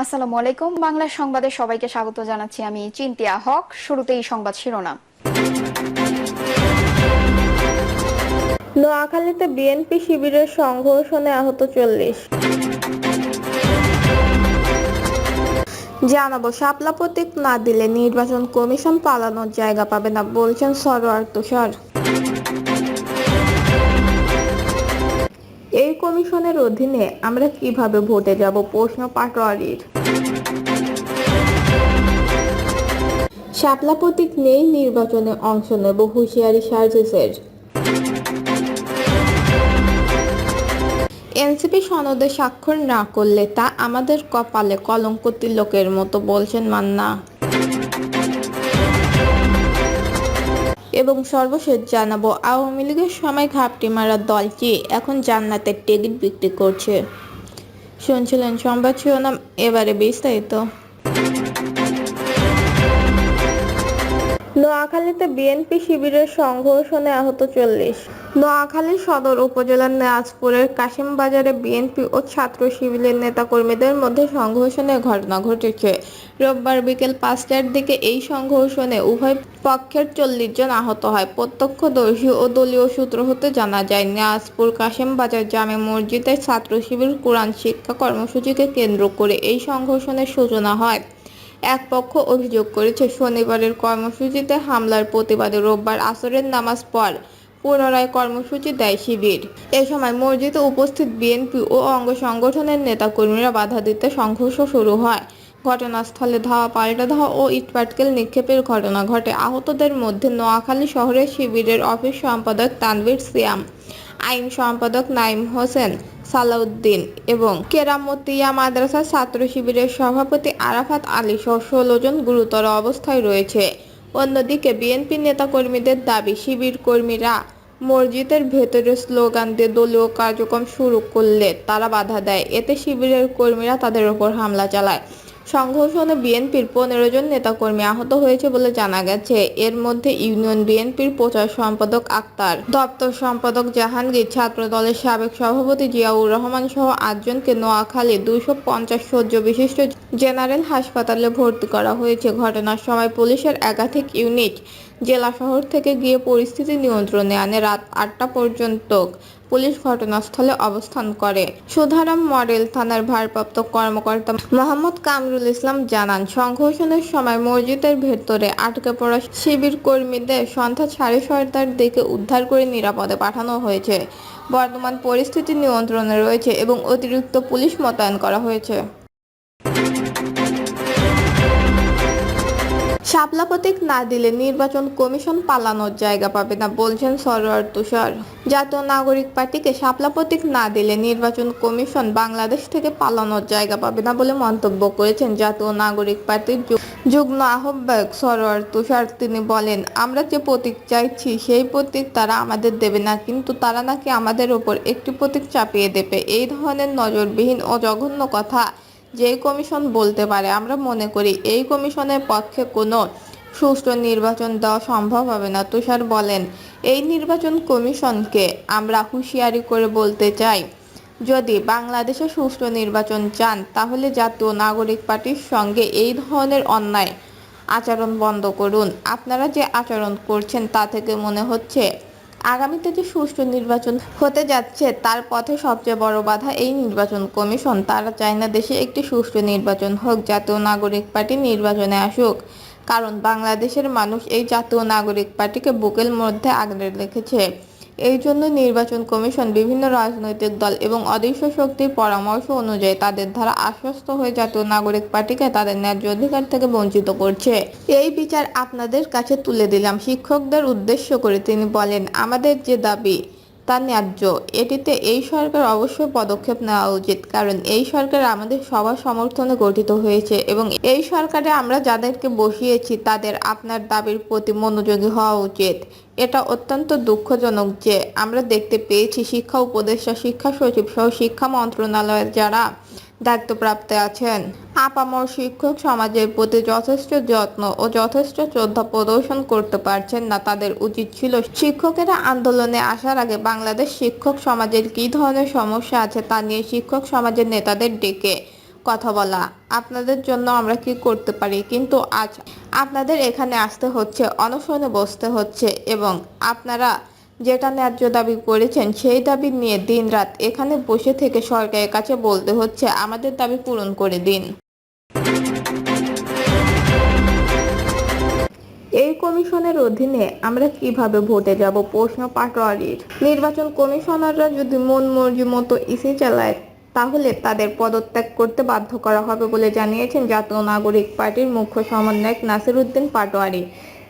আসসালামু আলাইকুম। বাংলা সংবাদে সবাইকে স্বাগত জানাচ্ছি আমি চিন্তিয়া হক। শুরুতেই সংবাদ শিরোনাম। নোয়াখালীতে বিএনপি শিবিরের সংঘর্ষণে আহত চল্লিশ। জানাব, শাপলা প্রতীক না দিলে নির্বাচন কমিশন পালানোর জায়গা পাবে না বলছেন সরোয়ার তুষার। এই কমিশনের অধীনে আমরা কীভাবে ভোটে যাব প্রশ্ন পাটোয়ারির। শাপলা প্রতীক নেই নির্বাচনে অংশ নেব হুঁশিয়ারি সার্জিসের। এনসিপি সনদে স্বাক্ষর না করলে তা আমাদের কপালে কলঙ্ক তিলকের মতো বলছেন মান্না। এবং সর্বশেষ জানাব, আওয়ামী লীগের সময় ঘাপটি মারা দলটি এখন জান্নাতের টিকিট বিক্রি করছে। শুনছিলেন সংবাদ শিরোনাম, এবারে বিস্তারিত। নোয়াখালীতে বিএনপি শিবিরের সংঘর্ষণে আহত চল্লিশ। নোয়াখালী সদর উপজেলার নেয়াজপুরের কাশিমবাজারে বিএনপি ও ছাত্র শিবিরের নেতাকর্মীদের মধ্যে সংঘর্ষণের ঘটনা ঘটেছে। রোববার বিকেল পাঁচটার দিকে এই সংঘর্ষণে উভয় পক্ষের চল্লিশ জন আহত হয়। প্রত্যক্ষদর্শী ও দলীয় সূত্র হতে জানা যায় নেয়াজপুর কাশিমবাজার জামে মসজিদের ছাত্র শিবির কোরআন শিক্ষা কর্মসূচিকে কেন্দ্র করে এই সংঘর্ষণের সূচনা হয়। এক পক্ষ অভিযোগ করেছে, শনিবারের কর্মসূচিতে হামলার প্রতিবাদে রোববার আসরের নামাজ পর পুনরায় কর্মসূচি দেয় শিবির। এ সময় মসজিদে উপস্থিত বিএনপি ও অঙ্গ সংগঠনের নেতাকর্মীরা বাধা দিতে সংঘর্ষ শুরু হয়। ঘটনাস্থলে ধাওয়া পাল্টা ধাওয়া ও ইটপাটকেল নিক্ষেপের ঘটনা ঘটে। আহতদের মধ্যে নোয়াখালী শহরের শিবিরের অফিস সম্পাদক তানভীর সিয়াম, আইন সম্পাদক নাইম হোসেন সালাউদ্দিন এবং কেরামতিয়া মাদ্রাসা ছাত্র শিবিরের সভাপতি আরাফাত আলী সহ ষোলো জন গুরুতর অবস্থায় রয়েছে। অন্যদিকে বিএনপি নেতাকর্মীদের দাবি, শিবির কর্মীরা মসজিদের ভেতরে স্লোগান দিয়ে দলীয় কার্যক্রম শুরু করলে তারা বাধা দেয়। এতে শিবিরের কর্মীরা তাদের ওপর হামলা চালায়। সংঘর্ষণে বিএনপির পনেরো জন নেতাকর্মী আহত হয়েছে বলে জানা গেছে। এর মধ্যে ইউনিয়ন বিএনপির প্রচার সম্পাদক আক্তার, দপ্তর সম্পাদক জাহাঙ্গীর ছাত্র দলের সাবেক সভাপতি জিয়াউর রহমান সহ আটজনকে নোয়াখালী দুশো পঞ্চাশ সহ্য বিশিষ্ট জেনারেল হাসপাতালে ভর্তি করা হয়েছে। ঘটনার সময় পুলিশের একাধিক ইউনিট জেলা শহর থেকে গিয়ে পরিস্থিতি নিয়ন্ত্রণে আনে রাত আটটা পর্যন্ত। পুলিশ ঘটনাস্থলে অবস্থান করে। সুধারাম মডেল থানার ভারপ্রাপ্ত কর্মকর্তা মোহাম্মদ কামরুল ইসলাম জানান, সংঘর্ষণের সময় মসজিদের ভেতরে আটকে পড়া শিবির কর্মীদের সন্ধ্যা সাড়ে ছয়টার দিকে উদ্ধার করে নিরাপদে পাঠানো হয়েছে। বর্তমান পরিস্থিতি নিয়ন্ত্রণে রয়েছে এবং অতিরিক্ত পুলিশ মোতায়েন করা হয়েছে। শাপলা প্রতীক না দিলে নির্বাচন কমিশন পালানোর জায়গা পাবে না বলছেন সরোয়ার তুষার। জাতীয় নাগরিক পার্টিকে শাপলা প্রতীক না দিলে নির্বাচন কমিশন বাংলাদেশ থেকে পালানোর জায়গা পাবে না বলে মন্তব্য করেছেন জাতীয় নাগরিক পার্টির যুগ্ম আহ্বায়ক সরোয়ার তুষার। তিনি বলেন, আমরা যে প্রতীক চাইছি, সেই প্রতীক তারা আমাদের দেবে না, কিন্তু তারা নাকি আমাদের ওপর একটি প্রতীক চাপিয়ে দেবে। এই ধরনের নজরবিহীন ও জঘন্য কথা যে কমিশন বলতে পারে, আমরা মনে করি এই কমিশনের পক্ষে কোনো সুষ্ঠু নির্বাচন দেওয়া সম্ভব হবে না। তুষার বলেন, এই নির্বাচন কমিশনকে আমরা হুঁশিয়ারি করে বলতে চাই, যদি বাংলাদেশে সুষ্ঠু নির্বাচন চান, তাহলে জাতীয় নাগরিক পার্টির সঙ্গে এই ধরনের অন্যায় আচরণ বন্ধ করুন। আপনারা যে আচরণ করছেন তা থেকে মনে হচ্ছে আগামীতে যে সুষ্ঠু নির্বাচন হতে যাচ্ছে, তার পথে সবচেয়ে বড় বাধা এই নির্বাচন কমিশন। তারা চায় না দেশে একটি সুষ্ঠু নির্বাচন হোক, জাতীয় নাগরিক পার্টি নির্বাচনে আসুক। কারণ বাংলাদেশের মানুষ এই জাতীয় নাগরিক পার্টিকে বুকের মধ্যে আগলে রেখেছে। এই জন্য নির্বাচন কমিশন বিভিন্ন রাজনৈতিক দল এবং অদৃশ্য শক্তির পরামর্শ অনুযায়ী তাদের দ্বারা আশ্বস্ত হয়ে জাতীয় নাগরিক পার্টিকে তাদের ন্যায্য অধিকার থেকে বঞ্চিত করছে। এই বিচার আপনাদের কাছে তুলে দিলাম। শিক্ষকদের উদ্দেশ্য করে তিনি বলেন, আমাদের যে দাবি তা ন্যায্য এটিতে এই সরকার অবশ্যই পদক্ষেপ নেওয়া উচিত, কারণ এই সরকার আমাদের সবার সমর্থনে গঠিত হয়েছে এবং এই সরকারে আমরা যাদেরকে বসিয়েছি তাদের আপনার দাবির প্রতি মনোযোগী হওয়া উচিত। এটা অত্যন্ত দুঃখজনক যে আমরা দেখতে পেয়েছি শিক্ষা উপদেষ্টা, শিক্ষা সচিব সহ শিক্ষা মন্ত্রণালয়ের যারা দায়িত্বপ্রাপ্ত আছেন। আপামর শিক্ষক সমাজের প্রতি যথেষ্ট যত্ন ও যথেষ্ট শ্রদ্ধা প্রদর্শন করতে পারছেন না তাদের উচিত ছিল শিক্ষকেরা আন্দোলনে আসার আগে বাংলাদেশ শিক্ষক সমাজের কী ধরনের সমস্যা আছে তা নিয়ে শিক্ষক সমাজের নেতাদের ডেকে কথা বলা। আপনাদের জন্য আমরা কি করতে পারি? কিন্তু আজ আপনাদের এখানে আসতে হচ্ছে, অনশনে বসতে হচ্ছে এবং আপনারা যেটা ন্যায্য দাবি করেছেন, সেই দাবি নিয়ে দিনরাত এখানে বসে থেকে সরকারের কাছে বলতে হচ্ছে, আমাদের দাবি পূরণ করে দিন। এই কমিশনের অধীনে আমরা কীভাবে ভোটে যাব, প্রশ্ন পাটোয়ারির। নির্বাচন কমিশনাররা যদি মন মর্জি মতো ইসি চালায়, তাহলে তাদের পদত্যাগ করতে বাধ্য করা হবে বলে জানিয়েছেন জাতীয় নাগরিক পার্টির মুখ্য সমন্বয়ক নাসির উদ্দিন পাটোয়ারি।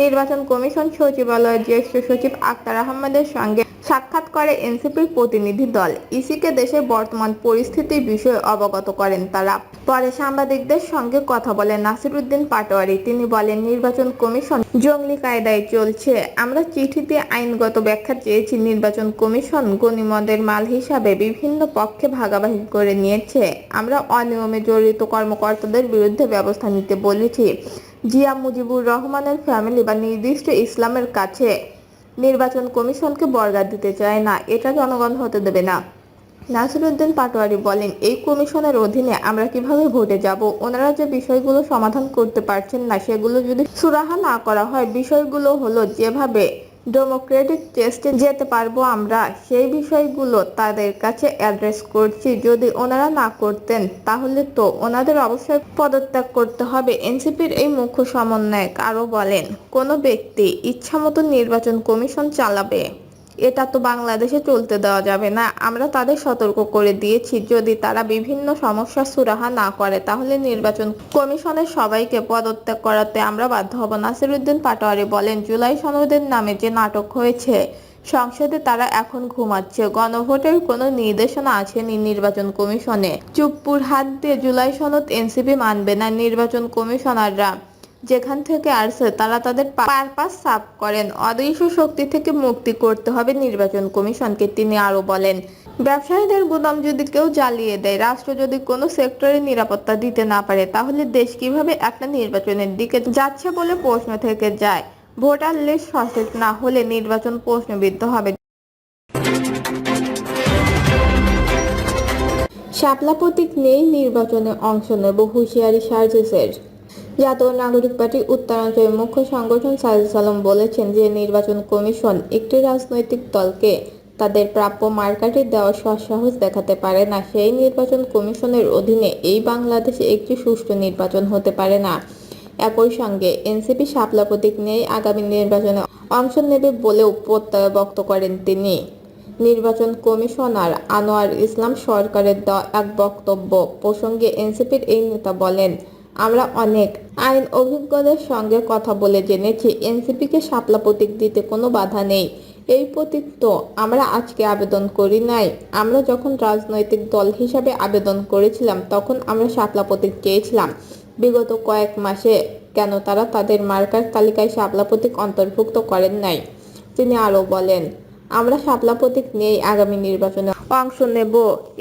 নির্বাচন কমিশন সচিবালয়ের জ্যেষ্ঠ সচিব আক্তার আহমেদের সঙ্গে সাক্ষাৎ করে এনসিপির প্রতিনিধি দল। ইসিকে দেশের বর্তমান পরিস্থিতির বিষয়ে অবগত করেন তারা। পরে সাংবাদিকদের সঙ্গে কথা বলেন নাসিরুদ্দিন পাটোয়ারি। তিনি বলেন, নির্বাচন কমিশন জঙ্গলি কায়দায় চলছে। আমরা চিঠিতে আইনগত ব্যাখ্যা চেয়েছি, নির্বাচন কমিশন গণিমদের মাল হিসাবে বিভিন্ন পক্ষে ভাগাভাগি করে নিয়েছে। আমরা অনিয়মে জড়িত কর্মকর্তাদের বিরুদ্ধে ব্যবস্থা নিতে বলেছি। জিয়া মুজিবুর রহমানের ফ্যামিলি বা নির্দিষ্ট ইসলামের কাছে নির্বাচন কমিশনকে বর্গা দিতে চায় না, এটা জনগণ হতে দেবে না। নাসিরুদ্দিন পাটোয়ারি বলেন, এই কমিশনের অধীনে আমরা কীভাবে ভোটে যাব? ওনারা যে বিষয়গুলো সমাধান করতে পারছেন না, সেগুলো যদি সুরাহা না করা হয়, বিষয়গুলো হলো যেভাবে ডেমোক্রেটিক টেস্টে যেতে পারব আমরা। সেই বিষয়গুলো তাদের কাছে অ্যাড্রেস করছি। যদি ওনারা না করতেন, তাহলে তো ওনাদের অবশ্যই পদত্যাগ করতে হবে। এনসিপির এই মুখ্য সমন্বয়ক আরও বলেন, কোনো ব্যক্তি ইচ্ছামতো নির্বাচন কমিশন চালাবে। এটা তো বাংলাদেশে চলতে দেওয়া যাবে না। আমরা তাদের সতর্ক করে দিয়েছি। যদি তারা বিভিন্ন সমস্যা সুরাহা না করে, তাহলে নির্বাচন কমিশনের সবাইকে পদত্যাগ করাতে আমরা বাধ্য হব। নাসিরুদ্দিন পাটোয়ারি বলেন, জুলাই সনদের নামে যে নাটক হয়েছে, সংসদে তারা এখন ঘুমাচ্ছে। গণভোটের কোনো নির্দেশনা আসেনি নির্বাচন কমিশনে। চুপ্পুর হাত দিয়ে জুলাই সনদ এনসিপি মানবে না নির্বাচন কমিশনাররা। যেখান থেকে আসছে তারা তাদের পারপাস সাফ করেন। অদৃশ্য শক্তি থেকে মুক্তি করতে হবে নির্বাচন কমিশনকে, তিনি আরও বলেন। ব্যবসায়ীদের গুদাম যদি কেউ জ্বালিয়ে দেয়, রাষ্ট্র যদি কোনো সেক্টরে নিরাপত্তা দিতে না পারে, তাহলে দেশ কীভাবে একটা নির্বাচনের দিকে যাচ্ছে বলে প্রশ্ন থেকে যায়। ভোটার লিস্ট সঠিক না হলে নির্বাচন প্রশ্নবিদ্ধ হবে। শাপলা প্রতীক নেই নির্বাচনে অংশ নেব হুঁশিয়ারি সার্জিসের। জাতীয় নাগরিক পার্টি উত্তরাঞ্চলের মুখ্য সংগঠন সাজিস আলম বলেছেন যে নির্বাচন কমিশন একটি রাজনৈতিক দলকে তাদের প্রাপ্য মার্কাটি দেওয়ার সৎসাহস দেখাতে পারে না। সেই নির্বাচন কমিশনের অধীনে এই বাংলাদেশে একটি সুষ্ঠু নির্বাচন হতে পারে না। একই সঙ্গে এনসিপি শাপলা প্রতীক নিয়ে আগামী নির্বাচনে অংশ নেবে বলেও প্রত্যয় ব্যক্ত করেন তিনি। নির্বাচন কমিশনার আনোয়ার ইসলাম সরকারের দেওয়া এক বক্তব্য প্রসঙ্গে এনসিপির এই নেতা বলেন আমরা অনেক আইন অভিজ্ঞদের সঙ্গে কথা বলে জেনেছি, এনসিপিকে শাপলা প্রতীক দিতে কোনো বাধা নেই। এই প্রতীক তো আমরা আজকে আবেদন করি নাই। আমরা যখন রাজনৈতিক দল হিসাবে আবেদন করেছিলাম, তখন আমরা শাপলা প্রতীক চেয়েছিলাম। বিগত কয়েক মাসে কেন তারা তাদের মার্কার তালিকায় শাপলা প্রতীক অন্তর্ভুক্ত করেন নাই? তিনি আরও বলেন আমরা শাপলা প্রতীক নিয়েই আগামী নির্বাচনে অংশ নেব।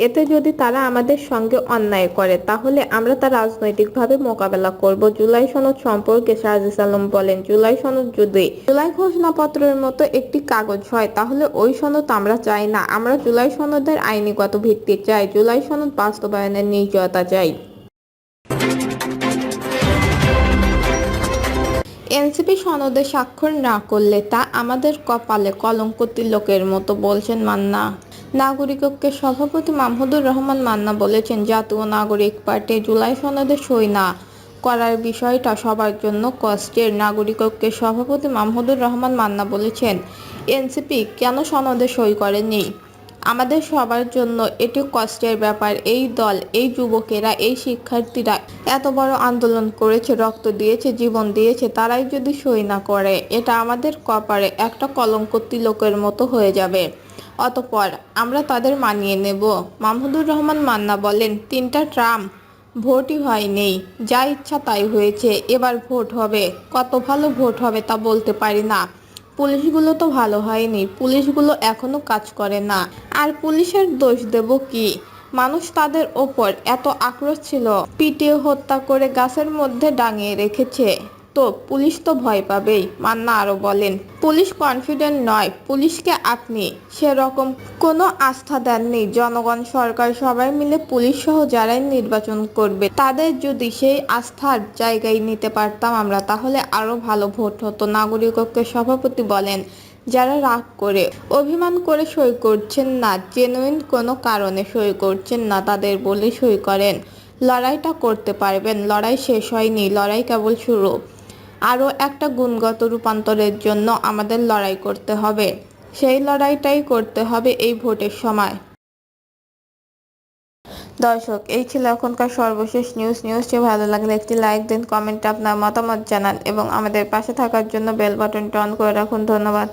এতে যদি তারা আমাদের সঙ্গে অন্যায় করে, তাহলে আমরা তা রাজনৈতিকভাবে মোকাবেলা করব। জুলাই সনদ সম্পর্কে সাজিস আলম বলেন, জুলাই সনদ যদি জুলাই ঘোষণাপত্রের মতো একটি কাগজ হয়, তাহলে ওই সনদ আমরা চাই না। আমরা জুলাই সনদের আইনিগত ভিত্তি চাই। জুলাই সনদ বাস্তবায়নের নিশ্চয়তা চাই। এনসিপি সনদে স্বাক্ষর না করলে তা আমাদের কপালে কলঙ্ক তিলকের মতো বলছেন মান্না। নাগরিক ঐক্যের সভাপতি মাহমুদুর রহমান মান্না বলেছেন, জাতীয় নাগরিক পার্টি জুলাই সনদে সই না করার বিষয়টা সবার জন্য কষ্টের। নাগরিক ঐক্যের সভাপতি মাহমুদুর রহমান মান্না বলেছেন, এনসিপি কেন সনদে সই করেনি? আমাদের সবার জন্য এটি কষ্টের ব্যাপার। এই দল, এই যুবকেরা, এই শিক্ষার্থীরা এত বড় আন্দোলন করেছে, রক্ত দিয়েছে, জীবন দিয়েছে, তারাই যদি সই না করে, এটা আমাদের কপারে একটা কলঙ্ক তিলকের মতো হয়ে যাবে। অতপর আমরা তাদের মানিয়ে নেব। মাহমুদুর রহমান মান্না বলেন, তিনটা ট্রাম, ভোটই হয়নি। যা ইচ্ছা তাই হয়েছে, এবার ভোট হবে। কত ভালো ভোট হবে তা বলতে পারি না। পুলিশগুলো তো ভালো হয়নি, পুলিশগুলো এখনও কাজ করে না। আর পুলিশের দোষ দেব কি? মানুষ তাদের ওপর এত আক্রোশ ছিল, পিটিয়ে হত্যা করে গাছের মধ্যে ডাঙিয়ে রেখেছে। তো পুলিশ তো ভয় পাবেই, মান্না আরও বলেন। পুলিশ কনফিডেন্ট নয়, পুলিশকে আপনি সেরকম কোনো আস্থা দেননি। জনগণ, সরকার সবাই মিলে পুলিশ সহ যারাই নির্বাচন করবে, তাদের যদি সেই আস্থার জায়গায় নিতে পারতাম আমরা, তাহলে আরও ভালো ভোট হতো। নাগরিক ঐক্যের সভাপতি বলেন, যারা রাগ করে, অভিমান করে সই করছেন না জেনুইন কোনো কারণে সই করছেন না, তাদের বলে সই করেন। লড়াইটা করতে পারবেন, লড়াই শেষ হয়নি, লড়াই কেবল শুরু। আরও একটা গুণগত রূপান্তরের জন্য আমাদের লড়াই করতে হবে। সেই লড়াইটাই করতে হবে এই ভোটের সময়। দর্শক, এই ছিল এখনকার সর্বশেষ নিউজ নিউজটি ভালো লাগলে একটি লাইক দিন কমেন্টে আপনার মতামত জানান এবং আমাদের পাশে থাকার জন্য বেল বাটনটি অন করে রাখুন। ধন্যবাদ।